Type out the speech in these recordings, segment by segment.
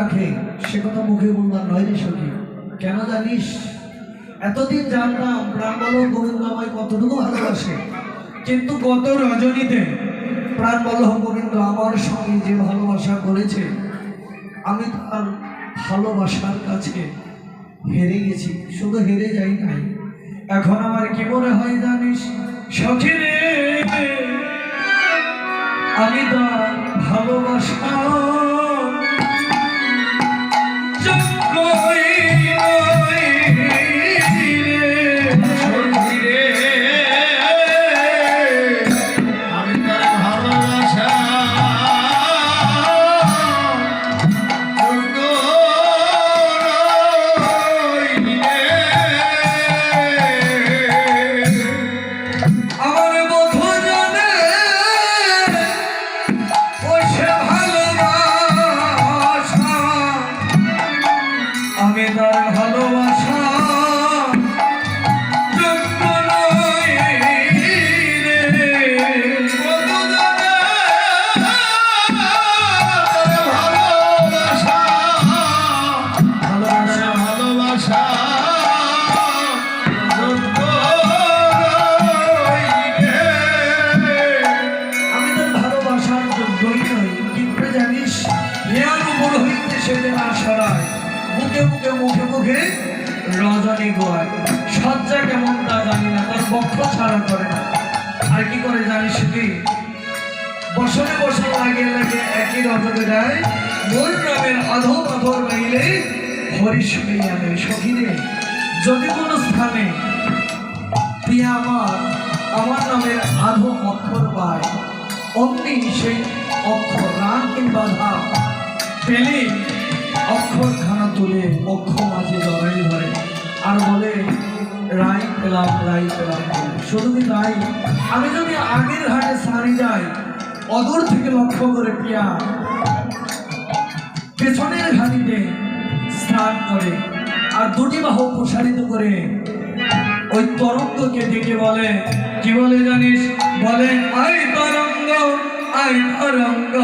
রাখে, সে কথা মুখে বলবার নয় রে সখী। কেন জানিস? এতদিন জানতাম প্রাণ বলহ গোবিন্দ আমায় কতটুকু ভালোবাসে। কিন্তু গত রজনীতে প্রাণ গোবিন্দ আমার সঙ্গে যে ভালোবাসা করেছে, আমি তার ভালোবাসার কাছে হেরে গেছি। শুধু হেরে যাই নাই। এখন আমার কি মনে হয় জানিস? সখী আমি তার সেদিন আশারায় মুখে মুখে মুখে মুখে রজনী গোয়ায় সজ্জা কেমন তা জানি না, তার বক্ষ ছাড়া করে না। আর কি করে জানিস কি বছরে বছর লাগে লাগে একই রজনে দেয়। মোর নামের আধো পাথর গাইলে হরিশ আনে সখিরে। যদি কোনো স্থানে প্রিয়া আমার আমার নামের আধো অক্ষর পায়, অমনি সেই অক্ষর রান কিংবা ধা পেলে অক্ষর খানা তুলে অক্ষ মাঝে জড়াই ধরে। আর বলে রাই পেলাম রাই পেলাম শুধু কি তাই আমি যদি আগের ঘাটে সারি যাই, অদূর থেকে লক্ষ্য করে প্রিয়া পেছনের ঘাটিতে স্নান করে আর দুটি বাহু প্রসারিত করে ওই তরঙ্গকে ডেকে বলে, কি বলে জানিস? বলে আই তরঙ্গ আই তরঙ্গ।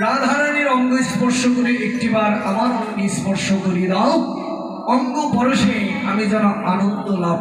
রাধারানীর অঙ্গ স্পর্শ করে একটিবার আমার অঙ্গে স্পর্শ করি দাও অঙ্গ পরশে আমি যেন আনন্দ লাভ।